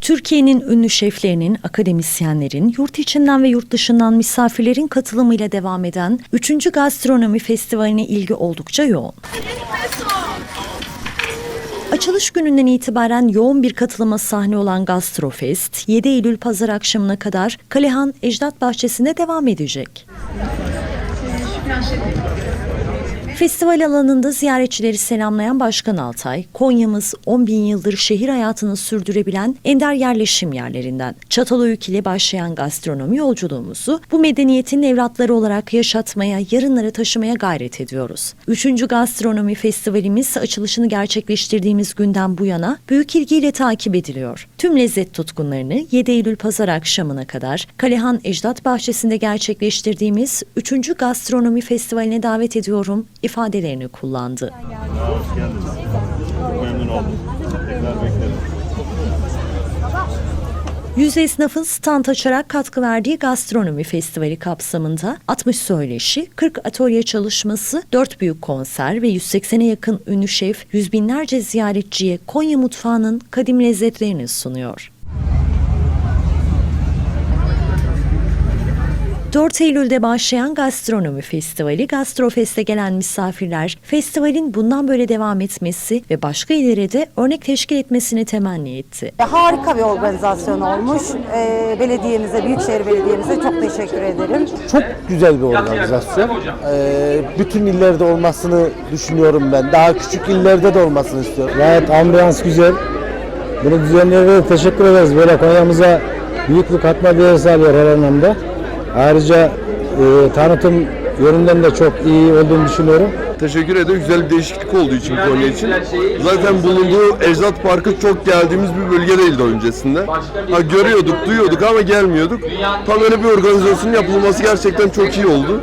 Türkiye'nin ünlü şeflerinin, akademisyenlerin, yurt içinden ve yurt dışından misafirlerin katılımıyla devam eden 3. Gastronomi Festivali'ne ilgi oldukça yoğun. Açılış gününden itibaren yoğun bir katılıma sahne olan Gastrofest, 7 Eylül pazar akşamına kadar Kalehan Ecdat Bahçesi'nde devam edecek. Festival alanında ziyaretçileri selamlayan Başkan Altay, Konya'mız 10 bin yıldır şehir hayatını sürdürebilen ender yerleşim yerlerinden. Çatalhöyük ile başlayan gastronomi yolculuğumuzu bu medeniyetin evlatları olarak yaşatmaya, yarınlara taşımaya gayret ediyoruz. 3. Gastronomi Festivalimiz açılışını gerçekleştirdiğimiz günden bu yana büyük ilgiyle takip ediliyor. Tüm lezzet tutkunlarını 7 Eylül pazar akşamına kadar Kalehan Ecdat Bahçesi'nde gerçekleştirdiğimiz 3. Gastronomi Festivali'ne davet ediyorum ifadelerini kullandı. Hoş. Yüz esnafın stand açarak katkı verdiği gastronomi festivali kapsamında 60 söyleşi, 40 atölye çalışması, 4 büyük konser ve 180'e yakın ünlü şef yüz binlerce ziyaretçiye Konya mutfağının kadim lezzetlerini sunuyor. 4 Eylül'de başlayan Gastronomi Festivali, Gastrofest'e gelen misafirler, festivalin bundan böyle devam etmesi ve başka illere de örnek teşkil etmesini temenni etti. Harika bir organizasyon olmuş. Ee, belediyemize, Büyükşehir Belediye'mize çok teşekkür ederim. Çok güzel bir organizasyon. Ee, bütün illerde olmasını düşünüyorum ben. Daha küçük illerde de olmasını istiyorum. Gayet ambiyans güzel. Bunu düzenleyene teşekkür ederiz. Böyle Konya'mıza büyük bir katma değer sağlıyor her anlamda. Ayrıca e, tanıtım yönünden de çok iyi olduğunu düşünüyorum. Teşekkür ederim. Güzel bir değişiklik olduğu için Konya için. Zaten bulunduğu Ecdat Parkı çok geldiğimiz bir bölge değildi öncesinde. Ha, görüyorduk, duyuyorduk ama gelmiyorduk. Tam öyle bir organizasyonun yapılması gerçekten çok iyi oldu.